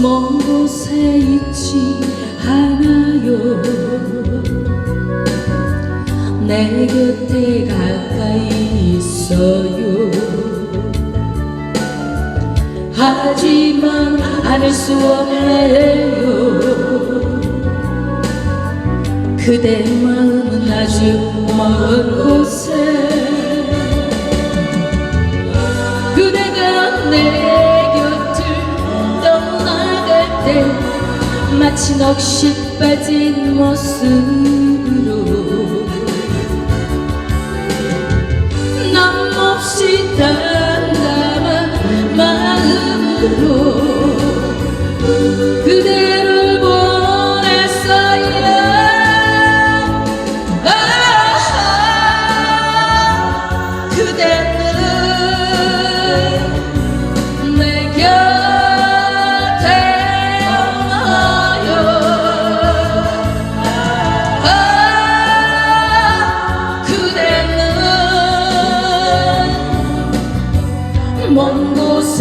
먼 곳에 있지 않아요. 내 곁에 가까이 있어요. 하지만 않을 수 없네요. 그대 마음은 아주 먼 곳에 때 마치 넋이 빠진 모습으로 남 없이 담담한 마음으로 먼곳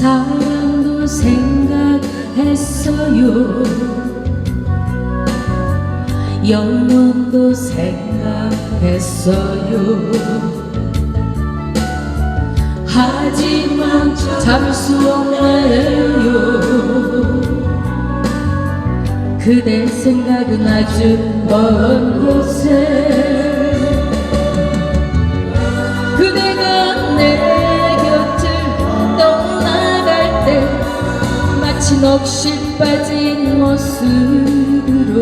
사랑도 생각했어요. 영원도 생각했어요. 하지만 잡을 수 없네요? 그대 생각은 아주 먼 곳에. 그대가 내 넋이 빠진 모습으로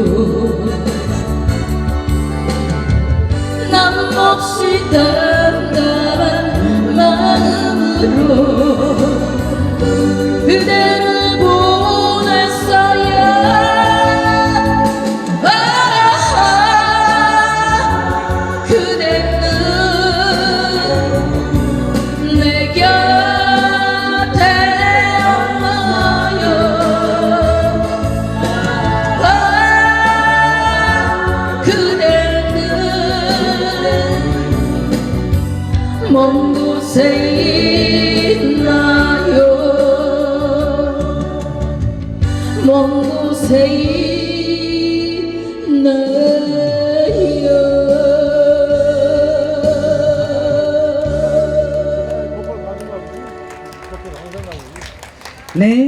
남 없이 담담한 마음으로 먼 곳에 있나요? 먼 곳에 있나요? 네,